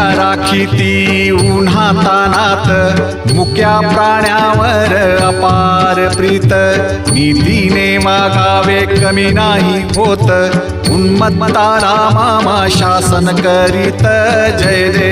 देव राखी ती उन्हातानात मुक्या प्राण्यावर अपार प्रीत. नीतीने मागावे कमी नाही होत. उन्मत्ताला मामा शासन करीत. जय जय देव.